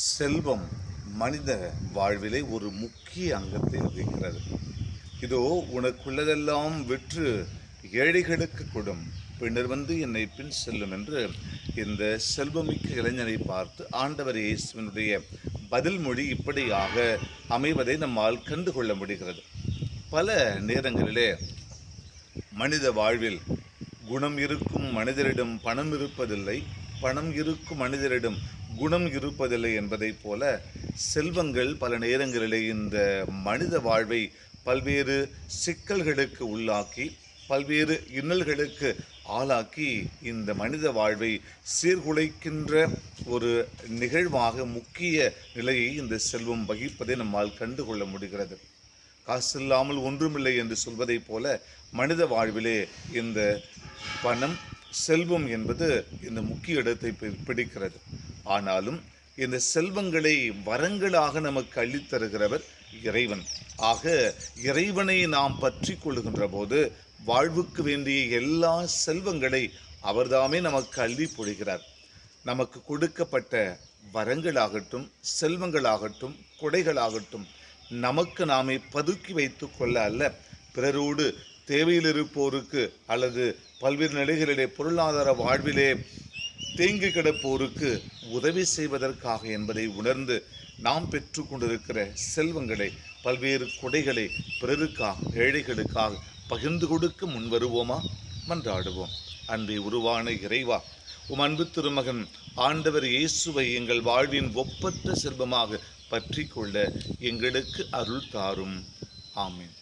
செல்வம் மனித வாழ்விலே ஒரு முக்கிய அங்கத்தை வகிக்கிறது. இதோ உனக்குள்ளதெல்லாம் விற்று ஏழைகளுக்கு கொடும். பின்னர் வந்து என்னை பின் செல்லும் என்று இந்த செல்வமிக்க இளைஞனை பார்த்து ஆண்டவர் இயேசுவனுடைய பதில் மொழி இப்படியாக அமைவதை நம்மால் கண்டுகொள்ள முடிகிறது. பல நேரங்களிலே மனித வாழ்வில் குணம் இருக்கும் மனிதரிடம் பணம் இருப்பதில்லை பணம் இருக்கும் மனிதரிடம் குணம் இருப்பதில்லை என்பதைப் போல செல்வங்கள் பல நேரங்களிலே இந்த மனித வாழ்வை பல்வேறு சிக்கல்களுக்கு உள்ளாக்கி பல்வேறு இன்னல்களுக்கு ஆளாக்கி இந்த மனித வாழ்வை சீர்குலைக்கின்ற ஒரு நிகழ்வாக முக்கிய நிலையை இந்த செல்வம் வகிப்பதை நம்மால் கண்டுகொள்ள முடிகிறது. காசு இல்லாமல் ஒன்றுமில்லை என்று சொல்வதைப் போல மனித வாழ்விலே இந்த பணம் செல்வம் என்பது இந்த முக்கிய இடத்தை பிடிக்கிறது. ஆனாலும் இந்த செல்வங்களை வரங்களாக நமக்கு அள்ளித்தருகிறவர் இறைவன். ஆக இறைவனை நாம் பற்றி கொள்கின்ற போது வாழ்வுக்கு வேண்டிய எல்லா செல்வங்களை அவர்தாமே நமக்கு அள்ளி பொழிகிறார். நமக்கு கொடுக்கப்பட்ட வரங்களாகட்டும் செல்வங்களாகட்டும் கொடைகளாகட்டும் நமக்கு நாமே பதுக்கி வைத்து கொள்ள அல்ல பிறரோடு தேவையில் இருப்போருக்கு அல்லது பல்வேறு நிலைகளிலே பொருளாதார வாழ்விலே தேங்கி கிடப்போருக்கு உதவி செய்வதற்காக என்பதை உணர்ந்து நாம் பெற்றுக்கொண்டிருக்கிற செல்வங்களை பல்வேறு கொடைகளை பிறருக்காக ஏழைகளுக்காக பகிர்ந்து கொடுக்க முன்வருவோமா மன்றாடுவோம். அன்பை உருவான இறைவா உம் அன்பு திருமகன் ஆண்டவர் இயேசுவை எங்கள் வாழ்வின் ஒப்பற்ற செல்வமாக பற்றி கொள்ள எங்களுக்கு அருள் தாரும். ஆமீன்.